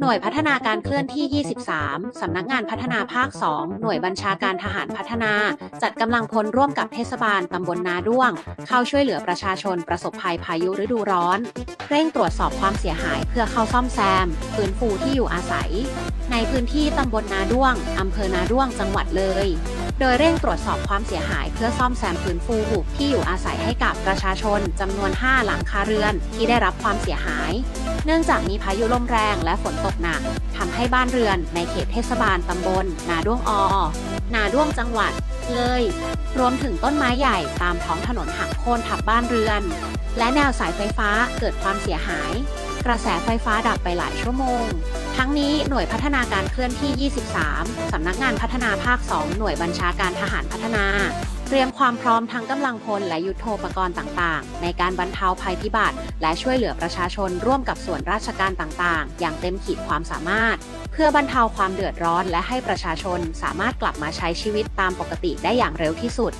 หน่วยพัฒนาการเคลื่อนที่ 23 สำนักงานพัฒนาภาค 2 หน่วยบัญชาการทหารพัฒนา จัดกำลังพลร่วมกับเทศบาลตำบลนาด้วง เข้าช่วยเหลือประชาชนประสบภัยพายุฤดูร้อน เร่งตรวจสอบความเสียหายเพื่อเข้าซ่อมแซม ฟื้นฟูที่อยู่อาศัย ในพื้นที่ตำบลนาด้วงอำเภอนาด้วงจังหวัดเลย โดยเร่งตรวจสอบความเสียหายเพื่อซ่อมแซมฟื้นฟูที่อยู่อาศัยให้กับประชาชนจำนวน 5 หลังคาเรือนที่ได้รับความเสียหาย เนื่องจากมีพายุลมแรงและฝนตกหนักทำให้บ้านเรือนในเขตเทศบาลตำบล นาด้วงอนาด้วงจังหวัด เลย รวมถึงต้นไม้ใหญ่ตามท้องถนนหักโค่นทับบ้านเรือน และแนวสายไฟฟ้าเกิดความเสียหาย กระแสไฟฟ้าดับไปหลายชั่วโมง ทั้งนี้หน่วยพัฒนาการเคลื่อนที่ 23 สำนักงานพัฒนาภาค 2 หน่วยบัญชาการทหารพัฒนา เตรียมความพร้อมทั้งกำลังพลและยุทโธปกรณ์ต่างๆ ในการบรรเทาภัยพิบัติ และช่วยเหลือประชาชนร่วมกับส่วนราชการต่างๆ อย่างเต็มขีดความสามารถ เพื่อบรรเทาความเดือดร้อนและให้ประชาชนสามารถกลับมาใช้ชีวิตตามปกติได้อย่างเร็วที่สุด